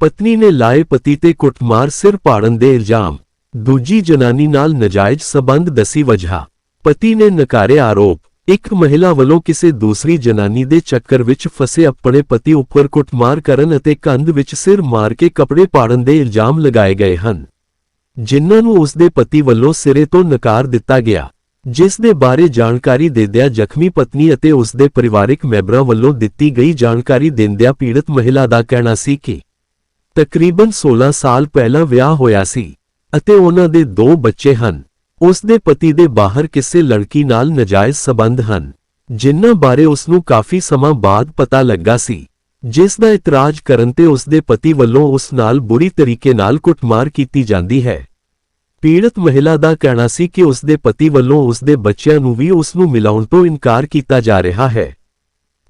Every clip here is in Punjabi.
ਪਤਨੀ ਨੇ ਲਾਏ ਪਤੀ ਤੇ ਕੁੱਟਮਾਰ ਸਿਰ ਪਾੜਨ ਦੇ ਇਲਜ਼ਾਮ। ਦੂਜੀ ਜਨਾਨੀ ਨਾਲ ਨਜਾਇਜ਼ ਸਬੰਧ ਦਸੀ ਵਜ੍ਹਾ। ਪਤੀ ਨੇ ਨਕਾਰਿਆ ਆਰੋਪ। ਇੱਕ ਮਹਿਲਾ ਵੱਲੋਂ ਕਿਸੇ ਦੂਸਰੀ ਜਨਾਨੀ ਦੇ ਚੱਕਰ ਵਿੱਚ ਫਸੇ ਆਪਣੇ ਪਤੀ ਉੱਪਰ ਕੁੱਟਮਾਰ ਕਰਨ ਅਤੇ ਕੰਧ ਵਿੱਚ ਸਿਰ ਮਾਰ ਕੇ ਕੱਪੜੇ ਪਾੜਨ ਦੇ ਇਲਜ਼ਾਮ ਲਗਾਏ ਗਏ ਹਨ। ਜਿਨ੍ਹਾਂ ਨੂੰ ਉਸ ਦੇ ਪਤੀ ਵੱਲੋਂ ਸਿਰੇ ਤੋਂ ਨਕਾਰ ਦਿੱਤਾ ਗਿਆ, ਜਿਸ ਦੇ ਬਾਰੇ ਜਾਣਕਾਰੀ ਦਿੰਦਿਆਂ ਜ਼ਖਮੀ ਪਤਨੀ ਅਤੇ ਉਸ ਦੇ ਪਰਿਵਾਰਕ ਮੈਂਬਰਾਂ ਵੱਲੋਂ ਦਿੱਤੀ ਗਈ ਜਾਣਕਾਰੀ ਦਿੰਦਿਆਂ ਪੀੜਤ ਮਹਿਲਾ ਦਾ ਕਹਿਣਾ ਸੀ ਕਿ ਤਕਰੀਬਨ 16 ਸਾਲ ਪਹਿਲਾਂ ਵਿਆਹ ਹੋਇਆ ਸੀ ਅਤੇ ਉਹਨਾਂ ਦੇ ਦੋ ਬੱਚੇ ਹਨ। ਉਸ ਦੇ ਪਤੀ ਦੇ ਬਾਹਰ ਕਿਸੇ ਲੜਕੀ ਨਾਲ ਨਜਾਇਜ਼ ਸਬੰਧ ਹਨ, ਜਿਨ੍ਹਾਂ ਬਾਰੇ ਉਸ ਨੂੰ ਕਾਫੀ ਸਮਾਂ ਬਾਅਦ ਪਤਾ ਲੱਗਾ ਸੀ। ਜਿਸ ਦਾ ਇਤਰਾਜ਼ ਕਰਨ ਤੇ ਉਸ ਦੇ ਪਤੀ ਵੱਲੋਂ ਉਸ ਨਾਲ ਬੁਰੀ ਤਰੀਕੇ ਨਾਲ ਕੁੱਟਮਾਰ ਕੀਤੀ ਜਾਂਦੀ ਹੈ। ਪੀੜਤ ਮਹਿਲਾ ਦਾ ਕਹਿਣਾ ਸੀ ਕਿ ਉਸ ਦੇ ਪਤੀ ਵੱਲੋਂ ਉਸ ਦੇ ਬੱਚਿਆਂ ਨੂੰ ਵੀ ਉਸ ਨੂੰ ਮਿਲਾਉਣ ਤੋਂ ਇਨਕਾਰ ਕੀਤਾ ਜਾ ਰਿਹਾ ਹੈ।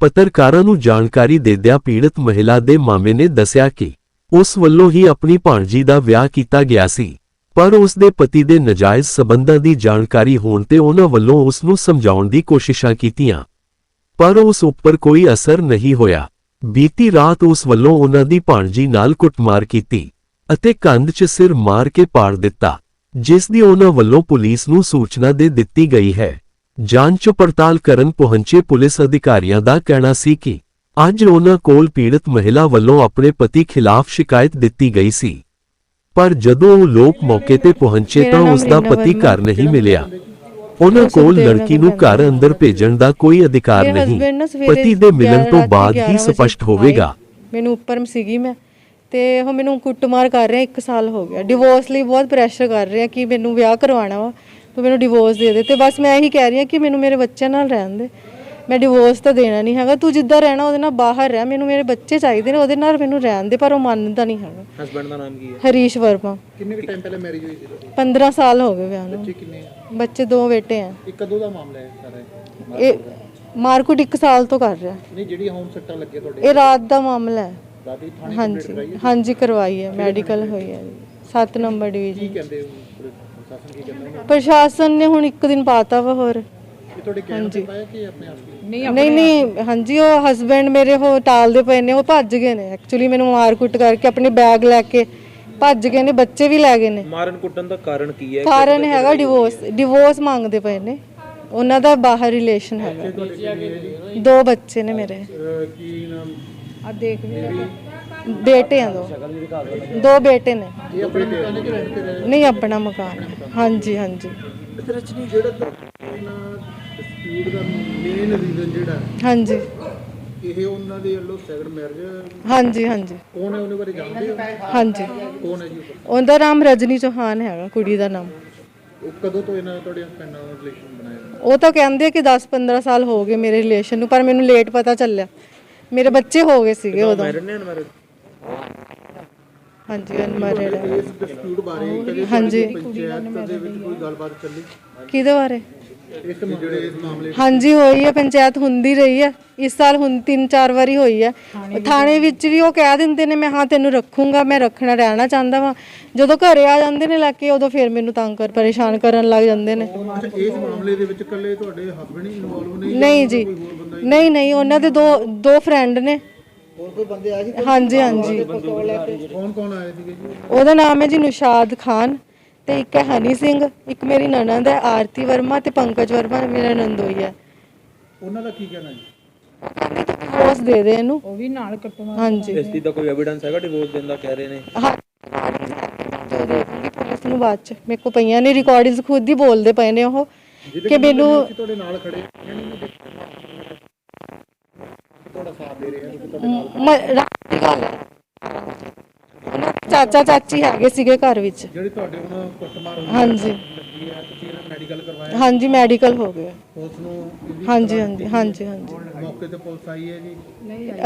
ਪੱਤਰਕਾਰਾਂ ਨੂੰ ਜਾਣਕਾਰੀ ਦਿੰਦਿਆਂ ਪੀੜਤ ਮਹਿਲਾ ਦੇ ਮਾਮੇ ਨੇ ਦੱਸਿਆ ਕਿ ਉਸ ਵੱਲੋਂ ਹੀ ਆਪਣੀ ਭਾਣਜੀ ਦਾ ਵਿਆਹ ਕੀਤਾ ਗਿਆ ਸੀ। ਪਰ ਉਸ ਦੇ ਪਤੀ ਦੇ ਨਜਾਇਜ਼ ਸਬੰਧਾਂ ਦੀ ਜਾਣਕਾਰੀ ਹੋਣ ਤੇ ਉਹਨਾਂ ਵੱਲੋਂ ਉਸ ਨੂੰ ਸਮਝਾਉਣ ਦੀ ਕੋਸ਼ਿਸ਼ਾਂ ਕੀਤੀਆਂ। ਪਰ ਉਸ ਉੱਪਰ ਕੋਈ ਅਸਰ ਨਹੀਂ ਹੋਇਆ। ਬੀਤੀ ਰਾਤ ਉਸ ਵੱਲੋਂ ਉਹਨਾਂ ਦੀ ਭਾਣਜੀ ਨਾਲ ਕੁੱਟਮਾਰ ਕੀਤੀ ਅਤੇ ਕੰਧ 'ਚ ਸਿਰ ਮਾਰ ਕੇ ਪਾੜ ਦਿੱਤਾ, ਜਿਸ ਦੀ ਉਹਨਾਂ ਵੱਲੋਂ ਪੁਲਿਸ ਨੂੰ ਸੂਚਨਾ ਦੇ ਦਿੱਤੀ ਗਈ ਹੈ। ਜਾਂਚ ਪੜਤਾਲ ਕਰਨ ਪਹੁੰਚੇ ਪੁਲਿਸ ਅਧਿਕਾਰੀਆਂ ਦਾ ਕਹਿਣਾ ਸੀ ਕਿ ਅੱਜ ਉਹਨਾਂ ਕੋਲ ਪੀੜਤ ਮਹਿਲਾ ਵੱਲੋਂ ਆਪਣੇ ਪਤੀ ਖਿਲਾਫ ਸ਼ਿਕਾਇਤ ਦਿੱਤੀ ਗਈ ਸੀ। ਪਰ ਜਦੋਂ ਉਹ ਲੋਕ ਮੌਕੇ ਤੇ ਪਹੁੰਚੇ ਤਾਂ ਉਸ ਦਾ ਪਤੀ। ਘਰ ਨਹੀਂ ਮਿਲਿਆ। ਉਹਨਾਂ ਕੋਲ ਲੜਕੀ ਨੂੰ ਘਰ ਅੰਦਰ ਭੇਜਣ ਦਾ ਕੋਈ ਅਧਿਕਾਰ ਨਹੀਂ। ਪਤੀ ਦੇ ਮਿਲਣ ਤੋਂ ਬਾਅਦ ਹੀ ਸਪਸ਼ਟ। ਹੋਵੇਗਾ। ਮੈਨੂੰ ਉੱਪਰ ਸੀਗੀ ਮੈਂ। ਤੇ ਉਹ ਮੈਨੂੰ ਕੁੱਟਮਾਰ ਕਰ ਰਿਹਾ 1 ਸਾਲ ਹੋ ਗਿਆ। ਡਿਵੋਰਸ ਲਈ ਬਹੁਤ ਪ੍ਰੈਸ਼ਰ ਕਰ ਰਿਹਾ ਕਿ ਮੈਨੂੰ ਵਿਆਹ ਕਰਵਾਉਣਾ ਵਾ ਤੂੰ ਮੈਨੂੰ ਡਿਵੋਰਸ ਦੇ ਦੇ। ਤੇ ਬਸ ਮੈਂ ਇਹੀ ਕਹਿ ਰਹੀ ਹਾਂ ਕਿ ਮੈਨੂੰ ਮੇਰੇ ਬੱਚਿਆਂ ਨਾਲ ਰਹਿਣ ਦੇ। ਮੈਂ ਡਿਵੋਰਸ ਤਾਂ ਦੇਣਾ ਨਹੀਂ ਹੈਗਾ। ਤੂੰ ਜਿੱਦਾਂ ਰਹਿਣਾ ਉਹਦੇ ਨਾਲ ਬਾਹਰ ਰਹਿ। ਮੈਨੂੰ ਮੇਰੇ ਬੱਚੇ ਚਾਹੀਦੇ ਨੇ ਉਹਦੇ ਨਾਲ ਮੈਨੂੰ ਰਹਿਣ ਦੇ ਪਰ ਉਹ ਮੰਨਦਾ ਨਹੀਂ ਹੈਗਾ। ਹਸਬੰਡ ਦਾ ਨਾਮ ਕੀ ਹੈ? ਹਰੀਸ਼ ਵਰਮਾ। ਕਿੰਨੇ ਕੁ ਟਾਈਮ ਪਹਿਲਾਂ ਮੈਰਿਜ ਹੋਈ ਸੀ ਤੁਹਾਡੀ? 15 ਸਾਲ ਹੋ ਗਏ ਵਿਆਹ ਨੂੰ। ਬੱਚੇ ਕਿੰਨੇ ਆ? ਬੱਚੇ ਦੋ ਬੇਟੇ ਆ। ਇਹ ਕਦੋਂ ਦਾ ਮਾਮਲਾ ਹੈ ਸਾਰਾ ਇਹ? ਇਹ ਮਾਰਕੁੱਟ 1 ਸਾਲ ਤੋਂ ਕਰ ਰਿਹਾ। ਨਹੀਂ ਜਿਹੜੀ ਹੋਮ ਸੱਟਾਂ ਲੱਗੇ ਤੁਹਾਡੇ ਇਹ ਰਾਤ ਦਾ ਮਾਮਲਾ ਹੈ। ਦਾਦੀ ਥਾਣੇ ਹਾਂਜੀ ਹਾਂਜੀ ਕਰਵਾਈ ਹੈ। ਮੈਡੀਕਲ ਹੋਈ ਹੈ। 7 ਨੰਬਰ ਕੀ ਡਿਵੀਜ਼ਨ ਕਹਿੰਦੇ ਹੋ ਪੁਲਿਸ ਪ੍ਰਸ਼ਾਸਨ ਕੀ ਕਹਿੰਦਾ? ਪ੍ਰਸ਼ਾਸਨ ਨੇ ਹੁਣ ਇੱਕ ਦਿਨ ਪਾਤਾ ਵਾ ਹੋਰ। ਇਹ ਤੁਹਾਡੇ ਕਹਿਣ ਤੇ ਪਾਇਆ ਕਿ ਆਪਣੇ ਆਪ ਹੀ? ਨਹੀਂ ਨਹੀਂ ਹਾਂਜੀ ਉਹ ਹਸਬੈਂਡ ਮੇਰੇ ਉਹ ਟਾਲਦੇ ਪਏ ਨੇ ਉਹ ਭੱਜ ਗਏ ਨੇ। ਐਕਚੁਅਲੀ ਮੈਨੂੰ ਮਾਰ ਕੁੱਟ ਕਰਕੇ ਆਪਣੇ ਬੈਗ ਲੈ ਕੇ ਭੱਜ ਗਏ ਨੇ ਬੱਚੇ ਵੀ ਲੈ ਗਏ ਨੇ। ਮਾਰਨ ਕੁੱਟਣ ਦਾ ਕਾਰਨ ਕੀ ਹੈ? ਕਾਰਨ ਹੈਗਾ ਡਿਵੋਰਸ ਡਿਵੋਰਸ ਮੰਗਦੇ ਪਏ ਨੇ। ਉਹਨਾਂ ਦਾ ਬਾਹਰ ਰਿਲੇਸ਼ਨ ਹੈਗਾ। ਦੋ ਬੱਚੇ ਨੇ ਮੇਰੇ। ਅਹ ਕੀ ਨਾਮ? ਆ ਦੇਖ ਬੇਟੇ ਆ ਦੋ। ਦੋ ਬੇਟੇ ਨੇ। ਨਹੀਂ ਆਪਣਾ ਮਕਾਨ। ਹੈ। ਹਾਂਜੀ। ਹਾਂਜੀ ਰਚਨੀ ਜਿਹੜਾ ਡਿਸਪਿਊਟ ਦਾ ਮੇਨ ਰੀਜ਼ਨ ਜਿਹੜਾ ਹਾਂਜੀ। ਇਹ ਉਹਨਾਂ ਦੇ ਵੱਲੋਂ ਸੈਕੰਡ ਮੈਰਿਜ ਹਾਂਜੀ ਹਾਂਜੀ। ਕੌਣ ਹੈ ਉਹਦੇ ਬਾਰੇ ਜਾਣਦੇ ਹੋ? ਹਾਂਜੀ। ਕੌਣ ਹੈ ਜੀ ਉਹ? ਉਹਦਾ ਨਾਮ ਰਜਨੀ ਚੌਹਾਨ ਹੈਗਾ ਕੁੜੀ ਦਾ ਨਾਮ। ਉਹ ਕਦੋਂ ਤੋਂ ਇਹਨਾਂ ਤੁਹਾਡੇ ਹਸਬੰਡ ਨਾਲ ਰਿਲੇਸ਼ਨ ਬਣਾਇਆ ਉਹ ਤਾਂ ਕਹਿੰਦੇ ਕਿ 10-15 ਸਾਲ ਹੋ ਗਏ ਮੇਰੇ ਰਿਲੇਸ਼ਨ ਨੂੰ ਪਰ ਮੈਨੂੰ ਲੇਟ ਪਤਾ ਚੱਲਿਆ। ਮੇਰੇ ਬੱਚੇ ਹੋ ਗਏ ਸੀਗੇ ਉਦੋਂ। ਨੇ ਅਨਮੈਰਿਡ ਹਾਂਜੀ ਅਨਮੈਰਿਡ ਇਸ ਡਿਸਪਿਊਟ ਬਾਰੇ ਕਦੇ ਹਾਂਜੀ ਪੰਚਾਇਤ ਦੇ ਵਿੱਚ ਕੋਈ ਗੱਲਬਾਤ ਚੱਲੀ? ਕਿਹਦੇ ਬਾਰੇ? ਇਸ ਜਿਹੜੇ ਇਸ ਮਾਮਲੇ ਹਾਂਜੀ ਹੋਈ ਹੈ ਪੰਚਾਇਤ ਹੁੰਦੀ ਰਹੀ ਹੈ। ਇਸ ਸਾਲ ਹੁਣ ਤਿੰਨ ਚਾਰ ਵਾਰੀ ਹੋਈ ਹੈ। ਥਾਣੇ ਵਿੱਚ ਵੀ ਉਹ ਕਹਿ ਦਿੰਦੇ ਨੇ ਮੈਂ ਹਾਂ ਤੈਨੂੰ ਰੱਖੂੰਗਾ ਮੈਂ ਰੱਖਣਾ ਰਹਿਣਾ ਚਾਹੁੰਦਾ ਵਾਂ। ਜਦੋਂ ਘਰੇ ਆ ਜਾਂਦੇ ਨੇ ਲੈ ਕੇ ਉਦੋਂ ਫਿਰ ਮੈਨੂੰ ਤੰਗ ਕਰ ਪਰੇਸ਼ਾਨ ਕਰਨ ਲੱਗ ਜਾਂਦੇ ਨੇ। ਅੱਛਾ ਇਸ ਮਾਮਲੇ ਦੇ ਵਿੱਚ ਇਕੱਲੇ ਤੁਹਾਡੇ ਹਸਬੰਡ ਹੀ ਇਨਵੋਲਵ ਨੇ ਨਹੀਂ ਜੀ। ਨਹੀਂ ਨਹੀਂ ਉਹਨਾਂ ਦੇ ਦੋ ਦੋ ਫਰੈਂਡ ਨੇ। ਹੋਰ ਕੋਈ ਬੰਦੇ ਆਏ ਸੀ? ਹਾਂਜੀ ਹਾਂਜੀ। ਕੌਣ ਕੌਣ ਆਏ ਸੀਗੇ ਜੀ? ਉਹਦਾ ਨਾਮ ਹੈ ਜੀ ਨਿਸ਼ਾਦ ਖਾਨ। ਤੇ ਇੱਕ ਹੈ ਹਨੀ ਸਿੰਘ ਇੱਕ ਮੇਰੀ ਨਨਦ ਹੈ ਆਰਤੀ ਵਰਮਾ ਤੇ ਪੰਕਜ ਵਰਮਾ ਮੇਰਾ ਨੰਦੋਈ ਹੈ। ਉਹਨਾਂ ਦਾ ਕੀ ਕਹਿਣਾ ਜੀ? ਡਿਵੋਰਸ ਦੇ ਦੇ ਇਹਨੂੰ। ਉਹ ਵੀ ਨਾਲ ਕੱਟਵਾ ਹਾਂਜੀ। ਇਸ ਦੀ ਦਾ ਕੋਈ ਐਵੀਡੈਂਸ ਹੈਗਾ ਡਿਵੋਰਸ ਦੇਣ ਦਾ ਕਹਿ ਰਹੇ ਨੇ? ਹਾਂ ਜੋ ਦੇਖੂੰਗੀ ਪੁਲਿਸ ਨੂੰ ਬਾਅਦ ਚ। ਮੇਰੇ ਕੋ ਪਈਆਂ ਨੇ ਰਿਕਾਰਡਿੰਗਸ ਖੁਦ ਹੀ ਬੋਲਦੇ ਪਏ ਨੇ ਉਹ। ਕਿ ਮੈਨੂੰ ਅਸੀਂ ਤੁਹਾਡੇ ਨਾਲ ਖੜੇ ਹਾਂ, ਤੁਹਾਡਾ ਸਾਥ ਦੇ ਰਹੇ ਹਾਂ ਤੁਹਾਡੇ ਮ- ਰਾਤ ਦੀ ਗੱਲ ਹੈ। ਚਾਚਾ ਚਾਚੀ ਹੈਗੇ ਸੀਗੇ ਘਰ ਵਿੱਚ। ਜਿਹੜੀ ਤੁਹਾਡੇ ਹੁਣ ਕੁੱਟਮਾਰ ਹੋਈ ਹਾਂਜੀ। ਲੱਗੀ ਹੈ ਤੁਸੀਂ ਇਹਨਾਂ ਮੈਡੀਕਲ ਕਰਵਾਇਆ ਹਾਂਜੀ ਮੈਡੀਕਲ ਹੋ ਗਿਆ। ਪੁਲਿਸ ਨੂੰ ਇਹਦੀ ਹਾਂਜੀ ਹਾਂਜੀ ਹਾਂਜੀ ਹਾਂਜੀ। ਮੌਕੇ ਤੇ ਪੁਲਿਸ ਆਈ ਹੈ ਜੀ?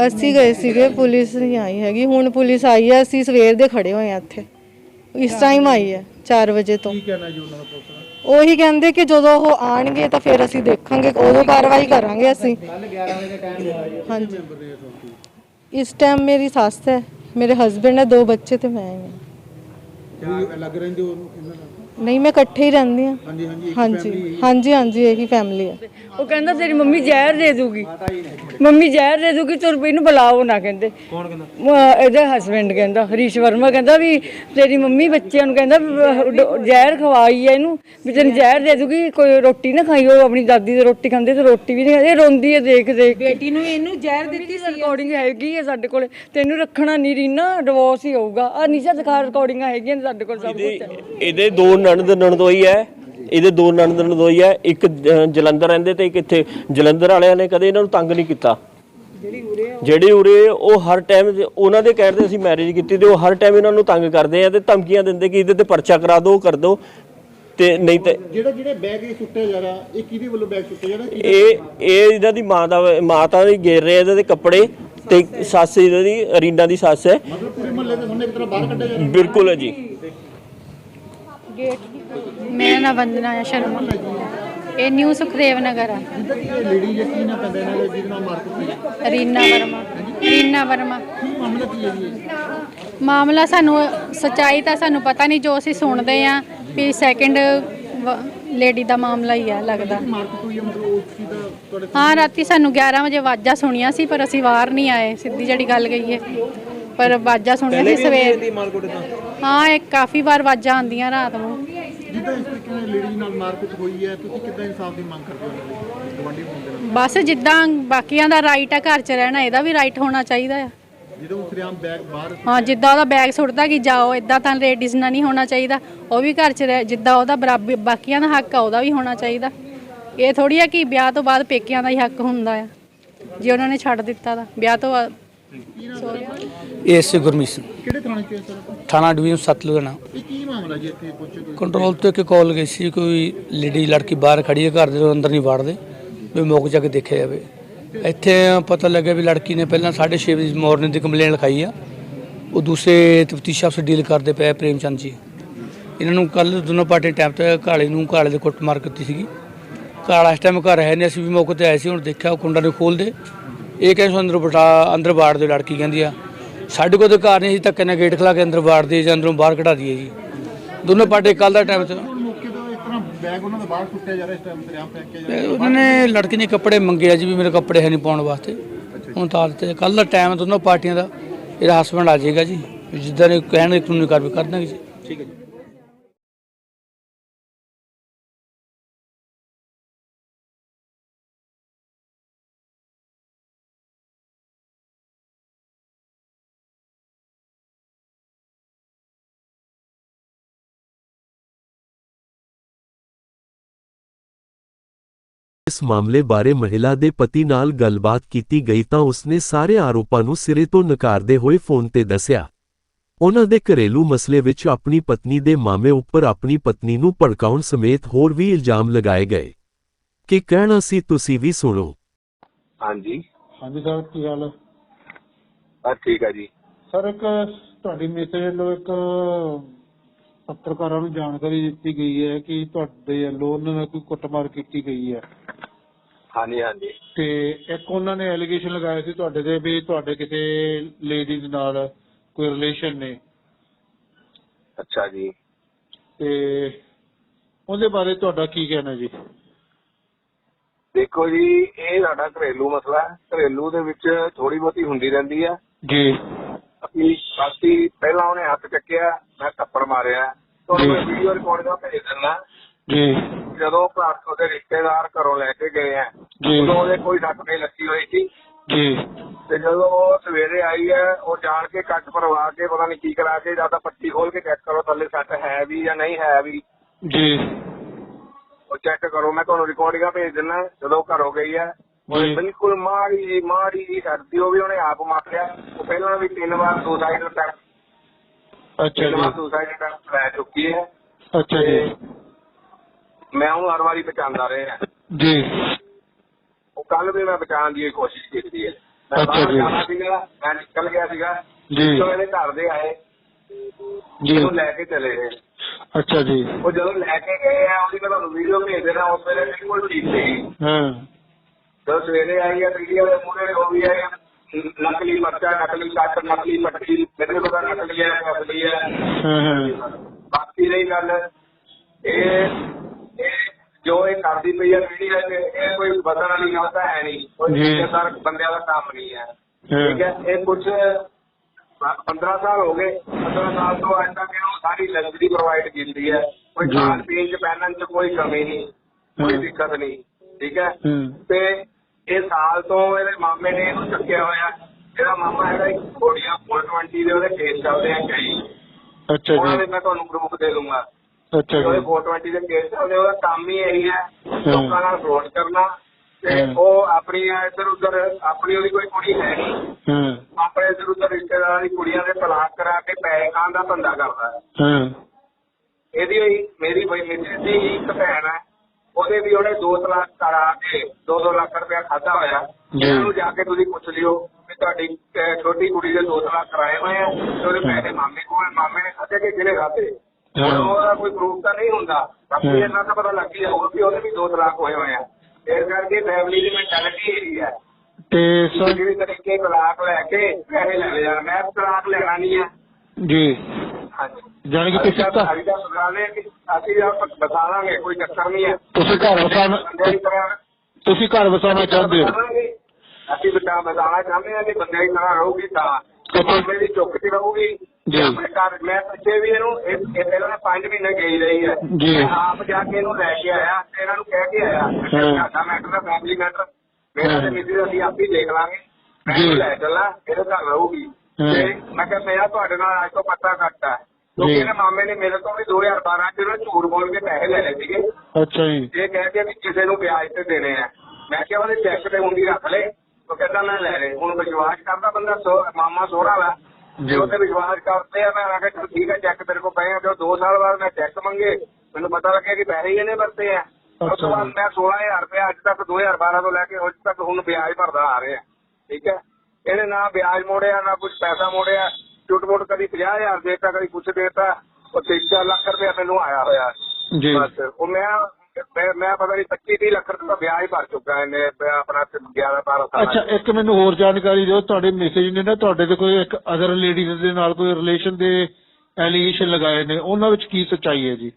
ਅਸੀਂ ਗਏ ਸੀਗੇ ਪੁਲਿਸ ਨਹੀਂ ਆਈ ਹੈਗੀ। ਹੁਣ ਪੁਲਿਸ ਆਈ ਹੈ ਅਸੀਂ ਸਵੇਰ ਦੇ ਖੜੇ ਹੋਏ ਆ ਇੱਥੇ। ਇਸ ਟਾਈਮ ਆਈ ਹੈ 4 ਵਜੇ ਤੋਂ। ਕੀ ਕਹਿਣਾ ਜੀ ਉਹਨਾਂ ਦਾ ਪੁਲਿਸ ਦਾ? ਉਹੀ ਕਹਿੰਦੇ ਕਿ ਜਦੋਂ ਉਹ ਆਣਗੇ ਤਾਂ ਫਿਰ ਅਸੀਂ ਦੇਖਾਂਗੇ ਉਦੋਂ ਕਾਰਵਾਈ ਕਰਾਂਗੇ ਅਸੀਂ। ਹਾਂਜੀ। ਬੰਦੇ ਸੌਂਕੀ ਇਸ ਟਾਈਮ ਮੇਰੀ ਸੱਸ ਹੈ। ਮੇਰੇ ਹਸਬੰਡ ਹੈ ਦੋ ਬੱਚੇ ਤੇ ਮੈਂ ਹੀ ਹਾਂ। ਕਿਆ ਲੱਗ ਰਹਿੰਦੇ ਹੋ ਇਹਨਾਂ ਨਾਲ ਨਹੀਂ ਮੈਂ ਇਕੱਠੇ ਹੀ ਰਹਿੰਦੀ ਹਾਂ। ਹਾਂਜੀ ਹਾਂਜੀ ਹਾਂਜੀ ਹਾਂਜੀ ਹਾਂਜੀ ਇਹੀ ਫੈਮਿਲੀ ਹੈ। ਉਹ ਕਹਿੰਦਾ ਤੇਰੀ ਮੰਮੀ ਜ਼ਹਿਰ ਦੇ ਦੂਗੀ। ਮੰਮੀ ਜ਼ਹਿਰ ਦੇ ਦੂਗੀ ਤੁਰ ਪਈ ਨੂੰ ਬੁਲਾਓ ਨਾ ਕਹਿੰਦੇ। ਕੌਣ ਕਹਿੰਦਾ? ਇਹਦੇ ਹਸਬੰਡ ਕਹਿੰਦਾ ਹਰੀਸ਼ ਵਰਮਾ ਕਹਿੰਦਾ ਵੀ ਤੇਰੀ ਮੰਮੀ ਬੱਚਿਆਂ ਨੂੰ ਕਹਿੰਦਾ ਵੀ ਡ- ਡ- ਜ਼ਹਿਰ ਖਵਾਈ ਹੈ ਇਹਨੂੰ ਵੀ ਤੈਨੂੰ ਜ਼ਹਿਰ ਦੇ ਦੂਗੀ ਕੋਈ ਰੋਟੀ ਨਾ ਖਾਈ ਉਹ ਆਪਣੀ ਦਾਦੀ ਦੀ ਰੋਟੀ ਖਾਂਦੇ ਤੇ ਰੋਟੀ ਵੀ ਨਹੀਂ ਖਾਂਦੇ ਇਹ ਰੋਂਦੀ ਹੈ ਦੇਖ ਦੇਖ ਬੇਟੀ ਨੂੰ ਇਹਨੂੰ ਜ਼ਹਿਰ ਦਿੱਤੀ ਸੀ। ਰਿਕਾਰਡਿੰਗ ਹੈਗੀ ਹੈ ਸਾਡੇ ਕੋਲੇ ਤੈਨੂੰ ਰੱਖਣਾ ਨਹੀਂ ਰੀਨਾ ਡਿਵੋਰਸ ਹੀ ਹੋਊਗਾ। ਆ ਨੀਚੇ ਦਿਖਾ ਰਿਕਾਰਡਿੰਗਾਂ ਹੈਗੀਆਂ ਨੇ ਸਾਡੇ ਕੋਲ ਸਭ ਕੁਝ ਇਹਦੇ ਦੋ ਨਣਦ ਨਣਦੋਈ ਹੈ ਇਹਦੇ ਦੋ ਨਣਦ ਨਣਦੋਈ ਹੈ ਇੱਕ ਜਲੰਧਰ ਰਹਿੰਦੇ ਤੇ ਇੱਕ ਇੱਥੇ ਜਲੰਧਰ ਵਾਲਿਆਂ ਨੇ ਕਦੇ ਇਹਨਾਂ ਨੂੰ ਤੰਗ ਨਹੀਂ ਕੀਤਾ। ਜਿਹੜੇ ਉਰੇ ਉਹ ਹਰ ਟਾਈਮ ਉਹਨਾਂ ਦੇ ਕਹਿਣ ਤੇ ਅਸੀਂ ਮੈਰਿਜ ਕੀਤੀ ਤੇ ਉਹ ਹਰ ਟਾਈਮ ਇਹਨਾਂ ਨੂੰ ਤੰਗ ਕਰਦੇ ਆ ਤੇ ਧਮਕੀਆਂ ਦਿੰਦੇ ਕਿ ਇਹਦੇ ਤੇ ਪਰਚਾ ਕਰਾ ਦਿਓ ਕਰ ਦਿਓ ਤੇ ਨਹੀਂ ਤੇ ਜਿਹੜਾ ਜਿਹੜੇ ਬੈਗ ਇਹ ਸੁੱਟਿਆ ਜਾ ਰਿਹਾ ਇਹ ਕਿਹਦੇ ਵੱਲੋਂ ਬੈਗ ਸੁੱਟਿਆ ਜਾ ਰਿਹਾ? ਇਹ ਇਹ ਇਹਨਾਂ ਦੀ ਮਾਂ ਦਾ ਮਾਤਾ ਦੀ ਗੇਰ ਰਹੇ ਇਹਦੇ ਤੇ ਕੱਪੜੇ ਤੇ ਸੱਸ ਇਹਨਾਂ ਦੀ ਰੀਨਾ ਦੀ ਸੱਸ ਹੈ। ਮਤਲਬ ਪੂਰੇ ਮਹੱਲੇ ਦੇ ਸਾਹਮਣੇ ਇੱਕ ਤਰ੍ਹਾਂ ਬਾਹਰ ਕੱਢਿਆ ਜਾ ਰਿਹਾ। ਬਿਲਕੁਲ ਹੈ ਜੀ। ਮੇਰਾ ਨਾਮ ਵੰਦਨਾ ਹੈ ਸ਼ਰਮਾ। ਇਹ ਨਿਊ ਸੁਖਦੇਵ ਨਗਰ ਆ। ਲੇਡੀ ਨਾ ਪੈਂਦਾ ਦੇ ਜਿਹਦੇ ਨਾਲ ਮਾਰਕੀਟ ਰੀਨਾ ਵਰਮਾ। ਰੀਨਾ ਵਰਮਾ। ਕੀ ਮਾਮਲਾ ਕੀ ਹੈ ਜੀ ਇਹ? ਮਾਮਲਾ ਸਾਨੂੰ ਸਚਾਈ ਤਾਂ ਸਾਨੂੰ ਪਤਾ ਨਹੀਂ ਜੋ ਅਸੀਂ ਸੁਣਦੇ ਆ ਵੀ ਸੈਕਿੰਡ ਲੇਡੀ ਦਾ ਮਾਮਲਾ ਹੀ ਆ ਲੱਗਦਾ। ਮਾਰਕੀਟ ਹੋਈ ਹੈ ਮਤਲਬ ਉਸ ਚੀਜ਼ ਦਾ ਤੁਹਾਡੇ ਹਾਂ ਰਾਤੀ ਸਾਨੂੰ 11 ਵਜੇ ਆਵਾਜ਼ਾਂ ਸੁਣੀਆਂ ਸੀ ਪਰ ਅਸੀਂ ਬਾਹਰ ਨਹੀਂ ਆਏ। ਸਿੱਧੀ ਜਿਹੜੀ ਗੱਲ ਕਹੀਏ। ਪਰ ਆਵਾਜ਼ਾਂ ਸੁਣੀਆਂ ਸੀ ਸਵੇਰ ਹਾਂ ਇਹ ਕਾਫੀ ਵਾਰ ਆਵਾਜ਼ਾਂ ਆਉਂਦੀਆਂ ਰਾਤ ਨੂੰ। ਜਿੱਦਾਂ ਇਸ ਤਰੀਕੇ ਨਾਲ ਲੇਡੀ ਨਾਲ ਮਾਰਕੀਟ ਹੋਈ ਹੈ ਤੁਸੀਂ ਕਿੱਦਾਂ ਇਨਸਾਫ ਦੀ ਮੰਗ ਕਰਦੇ ਹੋ ਉਹਨਾਂ ਦੀ? ਗਵਾਂਢੀ ਹੋਣ ਦੇ ਨਾਲ? ਬਸ ਜਿੱਦਾਂ ਬਾਕੀਆਂ ਦਾ ਰਾਈਟ ਆ ਘਰ 'ਚ ਰਹਿਣਾ ਇਹਦਾ ਵੀ ਰਾਈਟ ਹੋਣਾ ਚਾਹੀਦਾ ਆ। ਜਦੋਂ ਉਸਰਿਆਮ ਬੈਗ ਬਾਹਰ ਹਾਂ ਜਿੱਦਾਂ ਉਹਦਾ ਬੈਗ ਸੁੱਟਦਾ ਕਿ ਜਾਓ ਇਦਾਂ ਤਾਂ ਲੇਡੀਜ਼ ਨਾਲ ਨਹੀਂ ਹੋਣਾ ਚਾਹੀਦਾ। ਉਹ ਵੀ ਘਰ 'ਚ ਰਹਿ ਜਿੱਦਾਂ ਉਹਦਾ ਬਰਾਬਰ ਬਾਕੀਆਂ ਦਾ ਹੱਕ ਆ ਉਹਦਾ ਵੀ ਹੋਣਾ ਚਾਹੀਦਾ। ਇਹ ਥੋੜੀ ਆ ਕਿ ਵਿਆਹ ਤੋਂ ਬਾਅਦ ਪੇਕਿਆਂ ਦਾ ਹੀ ਹੱਕ ਹੁੰਦਾ ਆ। ਜੇ ਉਹਨਾਂ ਨੇ ਛੱਡ ਦਿੱਤਾ ਤਾਂ ਵਿਆਹ ਤੋਂ ਬਾਅਦ ਏਐਸਏ ਗੁਰਮੀਤ ਸਿੰਘ। ਕਿਹੜੇ ਥਾਣੇ 'ਚ ਸਰ ਥਾਣਾ ਡਿਵੀਜ਼ਨ ਸੱਤ ਲੁਧਿਆਣਾ। ਇਹ ਕੀ ਮਾਮਲਾ ਜੀ ਇੱਥੇ ਪਹੁੰਚੇ ਤੁਸੀਂ ਕੰਟਰੋਲ ਤੋਂ ਇੱਕ ਕਾਲ ਗਈ ਸੀ ਕੋਈ ਲੇਡੀ ਲੜਕੀ ਬਾਹਰ ਖੜੀ ਹੈ ਘਰ ਦੇ ਅੰਦਰ ਨਹੀਂ ਵਾੜਦੇ ਵੀ ਮੌਕੇ ਜਾ ਕੇ ਦੇਖਿਆ ਜਾਵੇ। ਇੱਥੇ ਪਤਾ ਲੱਗਿਆ ਵੀ ਲੜਕੀ ਨੇ ਪਹਿਲਾਂ 6:30 ਵਜੇ ਮਾਰਨਿੰਗ ਦੀ ਕੰਪਲੇਂਟ ਲਿਖਾਈ ਆ। ਉਹ ਦੂਸਰੇ ਤਫਤੀਸ਼ ਅਫਸਰ ਡੀਲ ਕਰਦੇ ਪਏ ਪ੍ਰੇਮ ਚੰਦ ਜੀ। ਇਹਨਾਂ ਨੂੰ ਕੱਲ ਦੋਨੋਂ ਪਾਰਟੀ ਟਾਈਮ ਤੇ ਕਾਲੇ ਨੂੰ ਕਾਲੇ ਦੇ ਕੁੱਟ ਮਾਰ ਕੀਤੀ ਸੀਗੀ। ਕਾਲਾ ਇਸ ਟਾਈਮ ਘਰ ਹੈ ਨਹੀਂ ਅਸੀਂ ਵੀ ਮੌਕੇ ਤੇ ਆਏ ਸੀ ਹੁਣ ਦੇਖਿਆ ਉਹ ਕੁੰਡਾ ਨੂੰ ਖੋਲਦੇ ਇਹ ਕਹਿੰਦੇ ਅੰਦਰ ਬਿਠਾ ਅੰਦਰ ਬਾੜ ਦੇ ਲੜਕੀ ਕਹਿੰਦੀ ਆ। ਸਾਡੇ ਕੋਲ ਤਾਂ ਘਰ ਨਹੀਂ ਸੀ ਧੱਕੇ ਨਾਲ ਗੇਟ ਖਲਾ ਕੇ ਅੰਦਰ ਬਾੜ ਦੇ ਜਾਂ ਅੰਦਰੋਂ ਬਾਹਰ ਕਢਾ ਦਈਏ ਜੀ। ਦੋਨੋਂ ਪਾਰਟੀ ਕੱਲ ਦਾ ਟਾਈਮ ਤੇ ਬੈਗ ਉਹਨਾਂ ਦਾ ਬਾਹਰ ਸੁੱਟਿਆ ਜਾ ਰਿਹਾ ਇਸ ਟਾਈਮ ਉਸਰਿਆਮ ਫੈਂਕ ਕੇ ਜਾ ਰਿਹਾ ਤੇ ਉਹਨਾਂ ਨੇ ਲੜਕੀ ਨੇ ਕੱਪੜੇ ਮੰਗੇ ਆ ਜੀ ਵੀ ਮੇਰੇ ਕੱਪੜੇ ਹੈ ਨਹੀਂ ਪਾਉਣ ਵਾਸਤੇ। ਹੁਣ ਤਾਂ ਦਿੱਤੇ ਕੱਲ ਦਾ ਟਾਈਮ ਦੋਨੋਂ ਪਾਰਟੀਆਂ ਦਾ। ਇਹਦਾ ਹਸਬੰਡ ਆ ਜਾਏਗਾ ਜੀ। ਜਿੱਦਾਂ ਦੇ ਕਹਿਣਗੇ ਕਾਨੂੰਨੀ ਕਾਰਵਾਈ ਕਰ ਦਾਂਗੇ ਜੀ। ਇਸ ਮਾਮਲੇ ਬਾਰੇ ਮਹਿਲਾ ਦੇ ਪਤੀ ਨਾਲ ਗੱਲਬਾਤ ਕੀਤੀ ਗਈ ਤਾਂ ਉਸਨੇ ਸਾਰੇ ਆਰੋਪਾਂ ਨੂੰ ਸਿਰੇ ਤੋਂ ਨਕਾਰਦੇ ਹੋਏ ਫੋਨ ਤੇ ਦੱਸਿਆ। ਉਹਨਾਂ ਦੇ ਘਰੇਲੂ ਮਸਲੇ ਵਿੱਚ ਆਪਣੀ ਪਤਨੀ ਦੇ ਮਾਮੇ ਉੱਪਰ ਆਪਣੀ ਪਤਨੀ ਨੂੰ ਭੜਕਾਉਣ ਸਮੇਤ ਹੋਰ ਵੀ ਇਲਜ਼ਾਮ ਲਗਾਏ ਗਏ। ਕਿ ਕਹਿਣਾ ਸੀ ਤੁਸੀਂ ਵੀ ਸੁਣੋ। ਹਾਂਜੀ। ਹਾਂਜੀ ਸਰ ਕੀ ਹਾਲ ਹੈ? ਬਸ ਠੀਕ ਹੈ ਜੀ। ਸਰ ਇੱਕ ਤੁਹਾਡੀ ਮੈਸੇਜ ਵੱਲੋਂ ਇੱਕ ਪੱਤਰਕਾਰਾਂ ਨੂੰ ਜਾਣਕਾਰੀ ਦਿੱਤੀ ਗਈ ਹੈ ਕਿ ਤੁਹਾਡੇ ਵੱਲੋਂ ਉਹਨਾਂ ਨਾਲ ਕੋਈ ਕੁੱਟਮਾਰ ਕੀਤੀ ਗਈ ਹੈ। ਹਾਂਜੀ ਹਾਂਜੀ। ਤੇ ਇੱਕ ਉਹਨਾਂ ਨੇ ਐਲੀਗੇਸ਼ਨ ਲਗਾਇਆ ਸੀ ਤੁਹਾਡੇ ਤੇ ਵੀ ਤੁਹਾਡੇ ਕਿਸੇ ਲੇਡੀਜ਼ ਨਾਲ ਕੋਈ ਰਿਲੇਸ਼ਨ ਨੇ। ਅੱਛਾ ਜੀ। ਤੇ ਉਹਦੇ ਬਾਰੇ ਤੁਹਾਡਾ ਕੀ ਕਹਿਣਾ ਜੀ? ਦੇਖੋ ਜੀ ਇਹ ਸਾਡਾ ਘਰੇਲੂ ਮਸਲਾ ਹੈ। ਘਰੇਲੂ ਦੇ ਵਿੱਚ ਥੋੜੀ ਬਹੁਤੀ ਹੁੰਦੀ ਰਹਿੰਦੀ ਹੈ। ਜੀ। ਅਸੀਂ ਬਾਕੀ ਪਹਿਲਾਂ ਉਹਨੇ ਹੱਥ ਚੱਕਿਆ ਮੈਂ ਥੱਪੜ ਮਾਰਿਆ। ਤੁਹਾਨੂੰ ਮੈਂ ਵੀਡੀਓ ਰਿਕਾਰਡਿੰਗ ਭੇਜ ਦਿੰਦਾ। ਜੀ। ਜਦੋਂ ਘਰ ਉਹਦੇ ਰਿਸ਼ਤੇਦਾਰ ਘਰੋਂ ਲੈ ਕੇ ਗਏ ਆ ਜੀ। ਉਦੋਂ ਉਹਦੇ ਕੋਈ ਸੱਟ ਨਹੀਂ ਲੱਗੀ ਹੋਈ ਸੀ। ਜੀ। ਤੇ ਜਦੋਂ ਉਹ ਸਵੇਰੇ ਆਈ ਹੈ ਉਹ ਜਾਣ ਕੇ ਕੱਟ ਭਰਵਾ ਕੇ ਪਤਾ ਨਹੀਂ ਕੀ ਕਰਾ ਕੇ ਜਾਂ ਤਾਂ ਪੱਟੀ ਖੋਲ ਕੇ ਚੈੱਕ ਕਰੋ ਥੱਲੇ ਸੱਟ ਹੈ ਵੀ ਜਾਂ ਨਹੀਂ ਹੈ ਵੀ। ਜੀ। ਉਹ ਚੈੱਕ ਕਰੋ ਮੈਂ ਤੁਹਾਨੂੰ ਰਿਕਾਰਡਿੰਗਾਂ ਭੇਜ ਦਿੰਦਾ ਜਦੋਂ ਘਰੋਂ ਗਈ ਹੈ ਉਹ ਜੀ। ਬਿਲਕੁਲ ਮਾੜੀ ਜੀ ਮਾੜੀ ਜੀ ਕਰਦੀ ਉਹ ਵੀ ਉਹਨੇ ਆਪ ਮਾਰ ਲਿਆ ਉਹ ਪਹਿਲਾਂ ਵੀ ਤਿੰਨ ਵਾਰ ਸੁਸਾਈਡ ਅਟੈਂਪ ਅੱਛਾ ਜੀ। ਸੁਸਾਈਡ ਅਟੈਂਪ ਲੈ ਚੁੱਕੀ ਹੈ। ਅੱਛਾ ਜੀ। ਮੈਂ ਉਹਨੂੰ ਹਰ ਵਾਰੀ ਬਚਾਉਂਦਾ ਰਿਹਾ। ਜੀ। ਉਹ ਕੱਲ ਵੀ ਮੈਂ ਬਚਾਉਣ ਦੀ ਕੋਸ਼ਿਸ਼ ਕੀਤੀ ਹੈ। ਮੈਂ ਅੱਛਾ ਬਾਹਰ ਜੀ। ਜਾਣਾ ਸੀਗਾ ਮੈਂ ਨਿਕਲ ਗਿਆ ਸੀਗਾ। ਜੀ। ਜਦੋਂ ਇਹਦੇ ਘਰ ਦੇ ਆਏ ਜੀ। ਉਹਨੂੰ ਲੈ ਕੇ ਚਲੇ ਗਏ। ਅੱਛਾ ਜੀ। ਉਹ ਜਦੋਂ ਲੈ ਕੇ ਗਏ ਆ ਉਹਦੀ ਮੈਂ ਤੁਹਾਨੂੰ ਵੀਡੀਓ ਭੇਜ ਦੇਣਾ ਉਸ ਵੇਲੇ ਬਿਲਕੁਲ ਠੀਕ ਸੀ। ਹਾਂ। ਜਦੋਂ ਸਵੇਰੇ ਆਈ ਹੈ ਵੀਡੀਓ ਦੇ ਮੂਹਰੇ ਹੋ ਵੀ ਹੈ ਨਕਲੀ ਮਰਚਾ ਨਕਲੀ ਕੱਟ ਨਕਲੀ ਪੱਟੀ ਮੇਰੇ ਕੋਲ ਤਾਂ ਨਕਲੀ ਹੈ ਨਕਲੀ ਹੈ ਹਾਂ। ਹਾਂ ਬਾਕੀ ਰਹੀ ਗੱਲ ਇਹ ਜੋ ਇਹ ਕਰਦੀ ਪਈ ਹੈ ਤੇ ਇਹ ਕੋਈ ਬਦਲਣ ਵਾਲੀ ਗੱਲ ਤਾਂ ਹੈ ਨਹੀਂ। ਕੋਈ। ਜ਼ਿੰਮੇਦਾਰ ਬੰਦਿਆਂ ਦਾ ਕੰਮ ਨਹੀਂ ਹੈ। ਠੀਕ ਹੈ ਇਹ ਕੁਝ 15 ਸਾਲ ਹੋ ਗਏ। 15 ਸਾਲ ਤੋਂ ਅੱਜ ਤੱਕ ਇਹਨੂੰ ਸਾਰੀ ਲਗਜ਼ਰੀ ਪ੍ਰੋਵਾਈਡ ਕੀਤੀ ਹੈ। ਕੋਈ। ਖਾਣ ਪੀਣ ਚ ਪਹਿਨਣ ਚ ਕੋਈ ਕਮੀ ਨਹੀਂ ਕੋਈ। ਦਿੱਕਤ ਨਹੀਂ। ਠੀਕ ਹੂੰ। ਤੇ ਇਹ ਸਾਲ ਤੋਂ ਇਹਦੇ ਮਾਮੇ ਨੇ ਇਹਨੂੰ ਚੱਕਿਆ ਹੋਇਆ। ਇਹਦਾ ਮਾਮਾ ਹੈਗਾ ਇੱਕ ਘੋੜੀਆਂ 420 ਦੇ ਉਹਦੇ ਕੇਸ ਚੱਲਦੇ ਆ ਕਈ। ਅੱਛਾ ਉਹਨਾਂ ਦੇ ਜੀ ਮੈਂ ਤੁਹਾਨੂੰ ਪ੍ਰੂਫ ਦੇ ਦੂੰਗਾ। ਅੱਛਾ ਉਹਦੇ ਜੀ 420 ਦੇ ਕੇਸ ਚੱਲਦੇ ਉਹਦਾ ਕੰਮ ਹੀ ਇਹੀ ਹੈ ਲੋਕਾਂ ਨਾਲ ਫਰੋਡ ਕਰਨਾ ਤੇ। ਉਹ ਆਪਣੀ ਇੱਧਰ ਉੱਧਰ ਆਪਣੀ ਉਹਦੀ ਕੋਈ ਕੁੜੀ ਹੈ ਨਹੀਂ। ਹੂੰ। ਆਪਣੇ ਇੱਧਰ ਉੱਧਰ ਰਿਸ਼ਤੇਦਾਰਾਂ ਦੀ ਕੁੜੀਆਂ ਦੇ ਤਲਾਕ ਕਰਾ ਕੇ ਪੈਸੇ ਖਾਣ ਦਾ ਧੰਦਾ ਕਰਦਾ। ਹੈ। ਹੂੰ ਇਹਦੀ ਮੇਰੀ ਬਈ ਮਿੱਤਰ ਦੀ ਇੱਕ ਭੈਣ ਹੈ। ਉਹਦੇ ਵੀ ਉਹਨੇ 2 ਤਲਾਕ ਕਰਾ ਕੇ 2-2 ਲੱਖ ਰੁਪਇਆ ਖਾਦਾ ਹੋਇਆ। ਜੀ। ਇਹਨੂੰ ਜਾ ਕੇ ਤੁਸੀਂ ਪੁੱਛ ਲਿਓ ਵੀ ਤੁਹਾਡੀ ਅਹ, ਛੋਟੀ ਕੁੜੀ ਦੇ 2 ਤਲਾਕ ਕਰਾਏ ਹੋਏ ਆ ਤੇ ਉਹਦੇ ਪੈਸੇ ਮਾਮੇ ਕੋਲ ਮਾਮੇ ਨੇ ਖਾਦੇ ਕਿ ਕਿਹਨੇ ਖਾਦੇ ਹੁਣ ਹਾਂ। ਉਹਦਾ ਕੋਈ ਪ੍ਰੂਫ ਤਾਂ ਨਹੀਂ ਹੁੰਦਾ। ਹਾਂ। ਬਾਕੀ ਇਹਨਾਂ ਦਾ ਪਤਾ ਲੱਗ ਹੀ ਜਾਊਗਾ ਵੀ ਉਹਦੇ ਵੀ 2 ਤਲਾਕ ਹੋਏ ਹੋਏ ਆ। ਇਸ ਕਰਕੇ ਫੈਮਿਲੀ ਦੀ ਮੈਂਟੈਲਿਟੀ ਇਹੀ ਹੈ ਤੇ ਕਿਸੇ ਸਰ ਵੀ ਤਰੀਕੇ ਤਲਾਕ ਲੈ ਕੇ ਪੈਸੇ ਲੈ ਲੈ ਜਾਣਾ ਮੈਂ ਤਲਾਕ ਲੈਣਾ ਨਹੀਂ ਹੈ ਜੀ। ਹਾਂਜੀ ਜਾਣੀ ਕਿ ਤੁਸੀਂ ਤਾਂ ਅਸੀਂ ਕਿ ਆਪ ਬਤਾ ਦਾਂਗੇ ਕੋਈ ਚੱਕਰ ਨਹੀਂ ਹੈ ਤੁਸੀਂ ਘਰ ਵਸਾਉਣਾ ਦੀ ਤੁਸੀਂ ਘਰ ਵਸਾਉਣਾ ਚਾਹੁੰਦੇ ਹੋ। ਅਸੀਂ ਬਤਾ ਬਤਾਉਣਾ ਚਾਹੁੰਦੇ ਹਾਂ ਕਿ ਬੰਦੇ ਦੀ ਤਰ੍ਹਾਂ ਰਹੂਗੀ ਤਾਂ ਬੰਦੇ ਦੀ ਚੁੱਕ ਚ ਰਹੂਗੀ ਜੀ। ਆਪਣੇ ਘਰ ਮੈਂ ਪਿੱਛੇ ਵੀ ਇਹਨੂੰ ਇਹ ਪਹਿਲਾਂ 5 ਮਹੀਨੇ ਗਈ ਰਹੀ ਹੈ ਜੀ। ਆਪ ਜਾ ਕੇ ਇਹਨੂੰ ਲੈ ਕੇ ਆਇਆ ਇਹਨਾਂ ਨੂੰ ਕਹਿ ਕੇ ਆਇਆ। ਸਾਡਾ ਮੈਟਰ ਹੈ ਫੈਮਿਲੀ ਮੈਟਰ ਮੇਰਾ ਤੇ ਹਾਂ। ਮਿੱਤੀ ਅਸੀਂ ਆਪ ਹੀ ਦੇਖ ਲਾਂਗੇ ਮੈਂ ਲੈ ਚੱਲਾਂ ਇਹਦੇ ਘਰ ਰਹੂਗੀ। ਤੇ ਮੈਂ ਕਿਹਾ ਮੇਰਾ ਤੁਹਾਡੇ ਨਾਲ ਅੱਜ ਤੋਂ ਪੱਤਾ ਕੱਟਾ ਕਿਉਂਕਿ। ਇਹਨੇ ਮਾਮੇ ਨੇ ਮੇਰੇ ਤੋਂ ਵੀ 2012 ਚ ਇਹਨੇ ਝੂਠ ਬੋਲ ਕੇ ਪੈਸੇ ਲੈ ਲਏ ਸੀਗੇ। ਅੱਛਾ ਜੀ। ਇਹ ਕਹਿ ਕੇ ਵੀ ਕਿਸੇ ਨੂੰ ਵਿਆਜ ਤੇ ਦੇਣੇ ਆ। ਮੈਂ ਕਿਹਾ ਉਹਦੇ ਚੈੱਕ ਤੇ ਹੁੰਦੀ ਰੱਖ ਲੈ। ਉਹ ਕਹਿੰਦਾ ਮੈਂ ਲੈ ਲੈ ਹੁਣ ਵਿਸ਼ਵਾਸ ਕਰਦਾ ਬੰਦਾ ਸੋ- ਮਾਮਾ ਸੋਹਰਾ ਵਾ। ਜੇ ਉਹਤੇ ਵਿਸ਼ਵਾਸ ਕਰਦੇ ਆ ਮੈਂ ਆ ਕੇ ਚਲ ਠੀਕ ਹੈ ਚੈੱਕ ਤੇਰੇ ਕੋਲ ਪਏ ਆ। ਜੋ 2 ਸਾਲ ਬਾਅਦ ਮੈਂ ਚੈੱਕ ਮੰਗੇ। ਮੈਨੂੰ ਪਤਾ ਲੱਗਿਆ ਕਿ ਪੈਸੇ ਹੀ ਇਹਨੇ ਵਰਤੇ ਆ। ਉਸ ਤੋਂ ਬਾਅਦ ਮੈਂ 16000 ਰੁਪਏ ਅੱਜ ਤੱਕ 2012 ਤੋਂ ਲੈ ਕੇ ਅੱਜ ਤੱਕ ਹੁਣ ਵਿਆਜ ਭਰਦਾ ਆ ਰਿਹਾ। ਠੀਕ ਹੈ? ਇਹਨੇ ਨਾ ਵਿਆਜ ਮੋੜਿਆ ਨਾ ਕੁਝ ਪੈਸਾ ਮੋੜਿਆ। ਟੁੱਟ ਮੋੜ ਕਦੀ 50000 ਦੇਤਾ ਕਦੀ ਕੁਝ ਦੇਤਾ। ਉਹ 3 ਲੱਖ ਰੁਪਏ ਮੈਨੂੰ ਆਇਆ ਹੋਇਆ। ਜੀ। ਬਸ ਉਹ ਮੈਂ ਮੈਂ- ਮੈਂ ਪਤਾ ਨਹੀਂ 25 30 ਲੱਖ ਰੁਪਏ ਦਾ ਵਿਆਜ ਭਰ ਚੁੱਕਾ ਇਹਨੇ ਮੈਂ ਆਪਣਾ 11 12 ਸਾਲ ਅੱਛਾ ਇੱਕ ਮੈਨੂੰ ਹੋਰ ਜਾਣਕਾਰੀ ਦਿਓ। ਤੁਹਾਡੇ ਮੈਸੇਜ ਨੇ ਨਾ ਤੁਹਾਡੇ ਤੇ ਕੋਈ ਇੱਕ ਅਦਰ ਲੇਡੀਜ਼ ਦੇ ਨਾਲ ਕੋਈ ਰਿਲੇਸ਼ਨ ਦੇ ਐਲੀਗੇਸ਼ਨ ਲਗਾਏ ਨੇ। ਉਹਨਾਂ ਵਿੱਚ ਕੀ ਸੱਚਾਈ ਹੈ ਜੀ?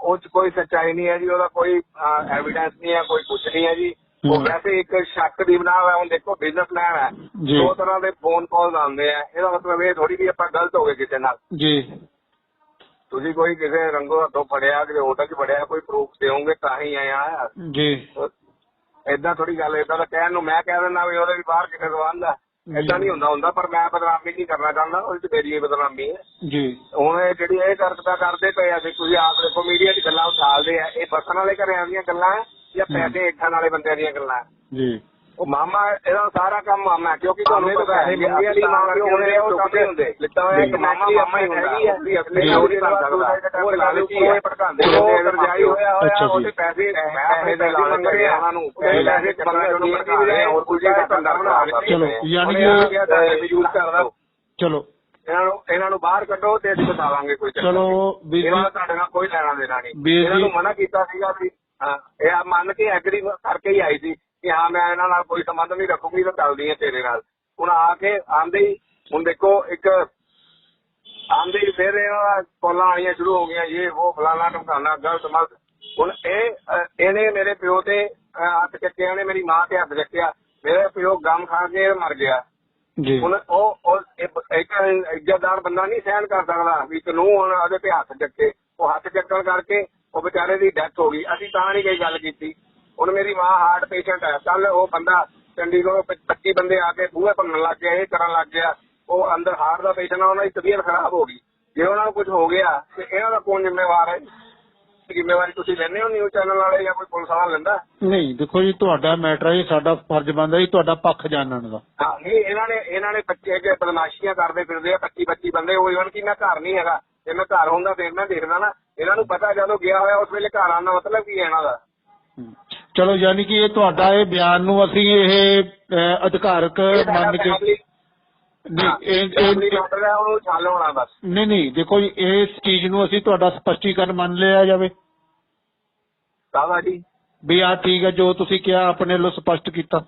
ਉਹ ਚ ਕੋਈ ਸੱਚਾਈ ਨਹੀਂ ਹੈ ਜੀ। ਉਹਦਾ ਕੋਈ ਐਵੀਡੈਂਸ ਨਹੀਂ ਹੈ ਕੋਈ ਕੁਝ ਨਹੀਂ ਹੈ ਜੀ। ਉਹ। ਵੈਸੇ ਇੱਕ ਸ਼ੱਕ ਦੀ ਬਣਾ ਹੋਇਆ ਹੁਣ ਦੇਖੋ ਬਿਜ਼ਨਸਮੈਨ ਹੈ ਜੀ। ਦੋ ਤਰ੍ਹਾਂ ਦੇ ਫੋਨ ਕਾਲਸ ਆਉਂਦੇ ਆ ਇਹਦਾ ਮਤਲਬ ਇਹ ਥੋੜੀ ਵੀ ਆਪਾਂ ਗਲਤ ਹੋ ਗਏ ਕਿਸੇ ਨਾਲ। ਜੀ। ਤੁਸੀਂ ਕੋਈ ਕਿਸੇ ਰੰਗੋ ਹੱਥੋਂ ਫੜਿਆ ਕਿਸੇ ਹੋਟਲ 'ਚ ਫੜਿਆ ਕੋਈ ਪ੍ਰੂਫ ਦੇਵੋਗੇ ਤਾਂ ਹੀ ਆਇਆ ਜੀ। ਏਦਾਂ ਥੋੜੀ ਗੱਲ ਏਦਾਂ ਤਾਂ ਕਹਿਣ ਨੂੰ ਮੈਂ ਕਹਿ ਦਿੰਦਾ ਵੀ ਉਹਦੇ ਵੀ ਬਾਹਰ ਕਿਤੇ ਸਬੰਧ ਆ। ਏਦਾਂ ਨਹੀਂ ਹੁੰਦਾ ਹੁੰਦਾ ਪਰ ਮੈਂ ਬਦਨਾਮੀ ਨਹੀਂ ਕਰਨਾ ਚਾਹੁੰਦਾ ਉਹਦੇ ਚ ਮੇਰੀ ਹੀ ਬਦਨਾਮੀ ਹੈ ਜੀ। ਹੁਣ ਇਹ ਜਿਹੜੀ ਇਹ ਕਰਤਾ ਕਰਦੇ ਪਏ ਆ ਤੁਸੀਂ ਆਪ ਦੇਖੋ ਮੀਡੀਆ ਦੀ ਗੱਲਾਂ ਉਠਾਲਦੇ ਆ ਇਹ ਬਸਣ ਵਾਲੇ ਘਰਿਆਂ ਦੀਆਂ ਗੱਲਾਂ ਹੈ ਜਾਂ ਪੈਸੇ ਏਠਾਂ ਵਾਲੇ ਬੰਦਿਆਂ ਦੀਆਂ ਗੱਲਾਂ? ਜੀ। ਉਹ ਮਾਮਾ ਇਹਦਾ ਸਾਰਾ ਕੰਮ ਮਾਮਾ ਹੈ, ਕਿਉਂਕਿ ਤੁਹਾਨੂੰ ਪਤਾ ਹੈ ਕਿ ਮੰਗੀ ਵਾਲੀ ਮਾਂ ਕਿਉਂ ਹੁੰਦੇ ਆ ਉਹ ਨਹੀਂ ਹੁੰਦੇ। ਲਿੱਤਾ ਹੋਇਆ ਇੱਕ ਮਾਮਾ ਮਾਮਾ ਹੀ ਹੈਗੀ ਹੈ ਵੀ ਅਸਲੀ ਜੀ। ਉਹ ਨਹੀਂ ਬਣ ਸਕਦਾ। ਉਹ ਲਾਲਚੀ ਹੈ ਭੜਕਾਉਂਦੇ ਉਹ ਅਗਰ ਜਾਈ ਹੋਇਆ ਅੱਛਾ ਹੋਇਆ ਜੀ। ਉਹਦੇ ਪੈਸੇ ਮੈਂ ਆਪਣੇ ਦੇ ਲਾਲਚ ਕਰਿਆ ਉਹਨਾਂ ਨੂੰ ਪੈਸੇ ਜੋ ਮਰਜ਼ੀ ਵੀ ਰਹੇ ਹੋਰ ਕੁਝ ਨਹੀਂ ਧੰਦਾ ਬਣਾ ਲਿਆ ਚਲੋ, ਯਾਨੀ ਕਿ- ਯੂਜ਼ ਕਰਦਾ ਚਲੋ। ਇਹਨਾਂ ਨੂੰ ਇਹਨਾਂ ਨੂੰ ਬਾਹਰ ਕੱਢੋ ਤੇ ਅਸੀਂ ਬਤਾਵਾਂਗੇ ਕੋਈ ਚੱਕਰ ਚਲੋ ਨਹੀਂ। ਬੀਜੀ ਇਹਨਾਂ ਦਾ ਤੁਹਾਡੇ ਨਾਲ ਕੋਈ ਲੈਣਾ ਦੇਣਾ ਨਹੀਂ। ਬੀਜੀ- ਇਹਨਾਂ ਨੂੰ ਮਨਾ ਕੀਤਾ ਸੀਗਾ ਵੀ ਹਾਂ ਇਹ ਮੰਨ ਕੇ ਐਗਰੀ ਕਰਕੇ ਹੀ ਆਈ ਸੀ ਕਿ ਹਾਂ ਮੈਂ ਇਹਨਾਂ ਨਾਲ ਕੋਈ ਸੰਬੰਧ ਨਹੀਂ ਰੱਖੂਗੀ ਤਾਂ ਚੱਲਦੀ ਹੈ ਤੇਰੇ ਨਾਲ। ਹੁਣ ਆ ਕੇ ਆਂਦੇ ਹੀ ਹੁਣ ਦੇਖੋ ਇੱਕ ਆਂਦੇ ਹੀ ਫਿਰ ਇਹਨਾਂ ਦਾ ਕੋਲਾਂ ਆਣੀਆਂ ਸ਼ੁਰੂ ਹੋ ਗਈਆਂ ਇਹ ਉਹ ਫਲਾਣਾ ਢਮਕਾਣਾ ਗਲਤ ਮਲਤ। ਹੁਣ ਇਹ ਇਹਨੇ ਮੇਰੇ ਪਿਓ ਤੇ ਹੱਥ ਚੱਕਿਆ ਨੇ ਮੇਰੀ ਮਾਂ ਤੇ ਹੱਥ ਚੱਕਿਆ ਮੇਰੇ ਪਿਓ ਗਮ ਖਾ ਕੇ ਮਰ ਗਿਆ। ਜੀ। ਹੁਣ ਉਹ ਇੱਕ ਇੱਜ਼ਤਦਾਰ ਬੰਦਾ ਨਹੀਂ ਸਹਿਣ ਕਰ ਸਕਦਾ ਵੀ ਕਾਨੂੰਨ ਹੁਣ ਉਹਦੇ ਤੇ ਹੱਥ ਚੱਕੇ। ਉਹ ਹੱਥ ਚੱਕਣ ਕਰਕੇ ਉਹ ਵਿਚਾਰੇ ਦੀ ਡੈਥ ਹੋ ਗਈ। ਅਸੀਂ ਤਾਂ ਨਹੀਂ ਕੋਈ ਗੱਲ ਕੀਤੀ। ਹੁਣ ਮੇਰੀ ਮਾਂ ਹਾਰਟ ਪੇਸ਼ੈਂਟ ਹੈ। ਕੱਲ ਉਹ ਬੰਦਾ ਚੰਡੀਗੜ੍ਹੋਂ 25 ਬੰਦੇ ਆ ਕੇ ਬੂਹੇ ਭੰਨਣ ਲੱਗ ਗਏ ਇਹ ਕਰਨ ਲੱਗ ਗਿਆ। ਉਹ ਅੰਦਰ ਹਾਰਟ ਦਾ ਪੇਸ਼ੈਂਟ ਆ ਉਹਨਾਂ ਦੀ ਤਬੀਅਤ ਖਰਾਬ ਹੋ ਗਈ। ਜੇ ਉਹਨਾਂ ਨੂੰ ਕੁਝ ਹੋ ਗਿਆ ਤੇ ਇਹਨਾਂ ਦਾ ਕੌਣ ਜ਼ਿੰਮੇਵਾਰ ਹੈ? ਜ਼ਿੰਮੇਵਾਰੀ ਤੁਸੀਂ ਲੈਂਦੇ ਹੋ ਨਿਊਜ਼ ਚੈਨਲ ਵਾਲੇ ਜਾਂ ਕੋਈ ਪੁਲਿਸ ਵਾਲਾ ਲੈਂਦਾ? ਨਹੀਂ ਦੇਖੋ ਜੀ ਤੁਹਾਡਾ ਮੈਟਰ ਹੈ ਸਾਡਾ ਫਰਜ਼ ਬਣਦਾ ਜੀ ਤੁਹਾਡਾ ਪੱਖ ਜਾਣਨ ਦਾ। ਹਾਂ ਨਹੀਂ ਇਹਨਾਂ ਨੇ ਇਹਨਾਂ ਨੇ ਬੱਚੇ ਅੱਗੇ ਬਦਮਾਸ਼ੀਆਂ ਕਰਦੇ ਫਿਰਦੇ ਆ 25 25 ਬੰਦੇ ਉਹ ਇਵਨ ਕਿ ਮੈਂ ਘਰ ਨਹੀਂ ਹੈਗਾ। ਜੇ ਮੈਂ ਘਰ ਹੁੰਦਾ ਤੇ ਮੈਂ ਦੇਖਦਾ ਨਾ। ਇਹਨਾਂ ਨੂੰ ਪਤਾ ਜਦੋਂ ਗਿਆ ਹੋਇਆ ਉਸ ਵੇਲੇ ਘਰ ਆਉਣ ਦਾ ਮਤਲਬ ਕੀ ਹੈ ਇਹਨਾਂ ਦਾ। ਚਲੋ ਯਾਨੀ ਕਿ ਇਹ ਤੁਹਾਡਾ ਇਹ ਬਿਆਨ ਨੂੰ ਅਸੀਂ ਇਹ ਅਹ, ਅਧਿਕਾਰਕ ਮੰਨ ਕੇ ਨਹੀਂ ਇਹ ਇਹ matter ਹੈ ਉਹਨੂੰ ਛੱਲ ਹੋਣਾ ਬਸ। ਨਹੀਂ ਨਹੀਂ ਦੇਖੋ ਜੀ ਇਸ ਚੀਜ਼ ਨੂੰ ਅਸੀਂ ਤੁਹਾਡਾ ਸਪਸ਼ਟੀਕਰਨ ਮੰਨ ਲਿਆ ਜਾਵੇ। ਕਾਹਦਾ ਜੀ? ਵੀ ਆ ਠੀਕ ਹੈ ਜੋ ਤੁਸੀਂ ਕਿਹਾ ਆਪਣੇ ਵੱਲੋਂ ਸਪਸ਼ਟ ਕੀਤਾ।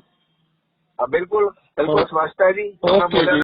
ਹਾਂ, ਬਿਲਕੁਲ ਬਿਲਕੁਲ ਸਪਸ਼ਟ ਹੈ ਜੀ। ਓਕੇ ਜੀ।